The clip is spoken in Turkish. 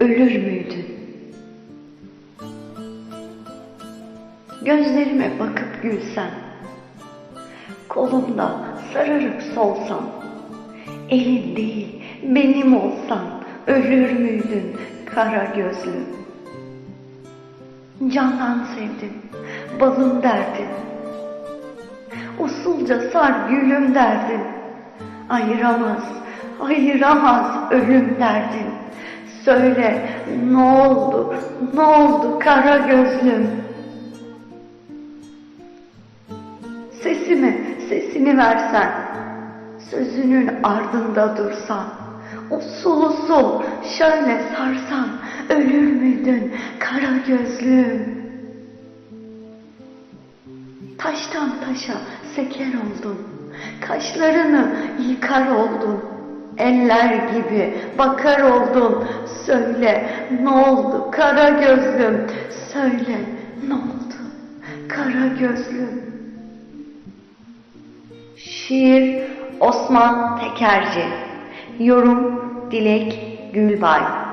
ölür müydün? Gözlerime bakıp gülsen, kolumda sararıp solsan, elin değil benim olsan, ölür müydün kara gözlüm? Candan sevdim, balım derdin. Usulca sar gülüm derdin. Ayıramaz, ayıramaz ölüm derdin. Söyle ne oldu, ne oldu kara gözlüm? Sesimi, sesini versen, sözünün ardında dursan, usul usul şöyle sarsan, ölür müydün kara gözlüm? Taştan taşa seker oldun, kaşlarını yıkar oldun, eller gibi bakar oldun. Söyle ne oldu? Kara gözlüm, söyle ne oldu? Kara gözlüm. Şiir Osman Tekerci. Yorum Dilek Gülbay